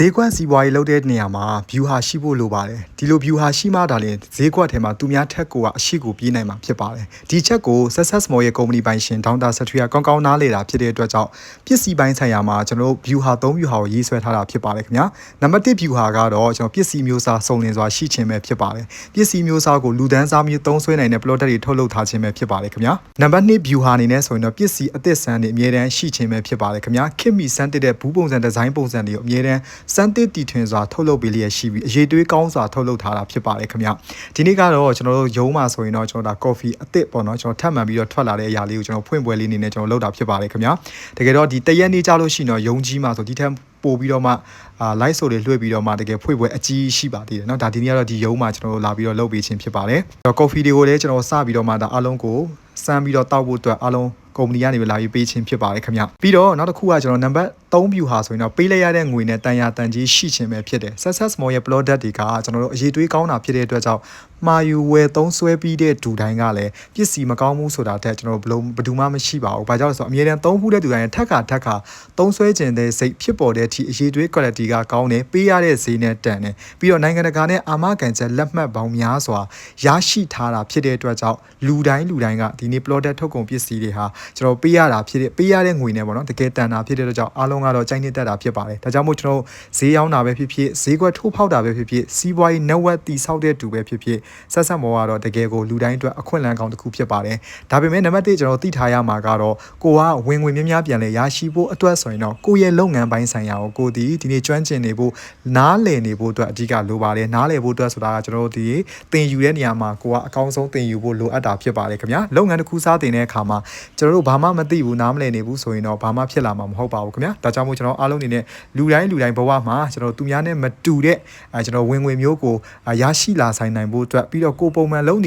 ဈေးကွက်စီးပွားရေးလုပ်တဲ့နေရာမှာ view ဟာရှိဖို့လိုပါတယ်ဒီလို view ဟာရှိမှဒါလည်းဈေးကွက်ထဲမှာသူများထက်ကိုကအရှိကိုပြေးနိုင်မှာဖြစ်ပါတယ်ဒီချက်ကို Success Mall ရဲ့ company ပိုင်ရှင်ဒေါက်တာစထရီယာကောင်းကောင်းနားလေတာဖြစ်တဲ့အတွက်ကြောင့်ပစ္စည်းပိုင်းဆိုင်ရာမှာကျွန်တော်တို့ view ဟာ3 view ဟာကိုရေးဆွဲထားတာဖြစ်ပါတယ်ခင်ဗျာနံပါတ်1 view ဟာကတော့ကျွန်တော်ပစ္စည်းမျိုးစားစုံလင်စွာရှိခြင်းပဲဖြစ်ပါတယ်ပစ္စည်းမျိုးစားကိုလူဒန်းစားမျိုးသုံးဆွဲနိုင်တဲ့ plot တွေထုတ်လုပ်ထားခြင်းပဲဖြစ်ပါတယ်ခင်ဗျာနံပါတ်2 view ဟာအနေနဲ့ဆိုရင်တော့ပစ္စည်းအသစ်ဆန်းတွေအမြဲတမ်းရှိခြင်းပဲဖြစ်ပါတယ်ခင်ဗျာခင်မီစမ်းတစ်တဲ့ဘူးပုံစံဒီဇိုင်းပုံစံတွေကိုအမြဲတမ်းစမ်းတစ်တီထွင်စွာထုတ်လုပ်ပေးလျက်ရှိပြီးအရေးတွေးကောင်းစွာထုတ်လုပ်ထားတာဖြစ်ပါတယ်ခင်ဗျဒီနေ့ကတော့ကျွန်တော်တို့ရုံးမှာဆိုရင်တော့ကျွန်တော်ဒါ coffee အသစ်ပေါ့နော်ကျွန်တော်ထပ်မှန်ပြီးတော့ထွက်လာတဲ့အရာလေးကိုကျွန်တော်ဖွင့်ပွဲလေးနေနဲ့ကျွန်တော်လုပ်တာဖြစ်ပါတယ်ခင်ဗျတကယ်တော့ဒီတရက်နေ့ကြလို့ရှိရင်တော့ရုံးကြီးမှာဆိုဒီထက်ပို့ပြီးတော့မှအာ live ဆိုတွေလွှဲပြီးတော့မှတကယ်ဖွင့်ပွဲအကြီးရှိပါသေးတယ်เนาะဒါဒီနေ့ကတော့ဒီရုံးမှာကျွန်တော်တို့လာပြီးတော့လုပ်ပေးခြင်းဖြစ်ပါတယ်။တော့ coffee တွေကိုလည်းကျွန်တော်စပြီးတော့မှဒါအားလုံးကိုစမ်းပြီးတော့တောက်ဖို့အတွက်အားလုံးကုမ္ပဏီကနေလာပြီးပေးခြင်းဖြစ်ပါတယ်ခင်ဗျပြီးတော့နောက်တစ်ခုကကျွန်တော်နံပါတ် 3 view ဟာဆိုရင်တော့ပေးလိုက်ရတဲ့ငွေနဲ့တန်ရာတန်ကြီးရှိခြင်းပဲဖြစ်တယ် success mall ရဲ့ product တွေကကျွန်တော်တို့အရေးတွေးကောင်းတာဖြစ်တဲ့အတွက်ကြောင့်မှာယူဝယ်သုံးဆွဲပြီးတဲ့ဒူတိုင်းကလည်းပစ္စည်းမကောင်းဘူးဆိုတာတက်ကျွန်တော်တို့ဘယ်လိုဘယ်သူမှမရှိပါဘူး။ဘာကြောင့်လဲဆိုတော့အမြဲတမ်းသုံးဖူးတဲ့ဒူတိုင်းထက်ခါထက်ခါသုံးဆွဲခြင်းတဲ့စိတ်ဖြစ်ပေါ်တဲ့အထိအရေးတွေး quality ကကောင်းတယ်ပေးရတဲ့ဈေးနဲ့တန်တယ်ပြီးတော့နိုင်ငံတကာနဲ့အာမခံချက်လက်မှတ်ပေါင်းများစွာရရှိထားတာဖြစ်တဲ့အတွက်ကြောင့်လူတိုင်းလူတိုင်းကဒီနေ့ product ထုတ်ကုန်ပစ္စည်းတွေဟာကျွန်တော်ပေးရတာဖြစ်တဲ့ပေးရတဲ့ငွေနဲ့ပေါ့နော်တကယ်တန်တာဖြစ်တဲ့အတွက်ကြောင့်အားလုံးကတော့ကြိုက်နေတတ်တာဖြစ်ပါတယ်ဒါကြောင့်မို့ကျွန်တော်ဈေးရောက်တာပဲဖြစ်ဖြစ်ဈေးကွက်ထိုးဖောက်တာပဲဖြစ်ဖြစ်စီးပွားရေး network တည်ဆောက်တဲ့တူပဲဖြစ်ဖြစ်ဆက်ဆက်မောကတော့တကယ်ကိုလူတိုင်းအတွက်အခွင့်အလမ်းကောင်းတစ်ခုဖြစ်ပါတယ်ဒါပေမဲ့နံပါတ်1ကျွန်တော်သိထားရမှာကတော့ကိုကဝင်ငွေများများပြန်လဲရရှိဖို့အတွက်ဆိုရင်တော့ကိုယ့်ရဲ့လုပ်ငန်းပိုင်းဆိုင်ရာကိုကိုဒီဒီနေ့ကျွမ်းကျင်နေဖို့နားလည်နေဖို့အတွက်အဓိကလိုပါတယ်နားလည်ဖို့အတွက်ဆိုတာကကျွန်တော်တို့ဒီသင်ယူတဲ့နေရာမှာကိုကအကောင်းဆုံးသင်ယူဖို့လိုအပ်တာဖြစ်ပါတယ်ခင်ဗျာလုပ်ငန်းတစ်ခုစားတင်တဲ့အခါမှာကျွန်တော်တို့ဘာမှမသိဘူးနားမလည်နေဘူးဆိုရင်တော့ဘာမှဖြစ်လာမှာမဟုတ်ပါဘူးခင်ဗျာဒါကြောင့်မို့ကျွန်တော်အားလုံးအနေနဲ့လူတိုင်းလူတိုင်းဘဝမှာကျွန်တော်သူများနဲ့မတူတဲ့အဲကျွန်တော်ဝင်ငွေမျိုးကိုရရှိလာဆိုင်နိုင်ဖို့အတွက်ပြီးတော့ကိုပုံမှန်လုပ်နေ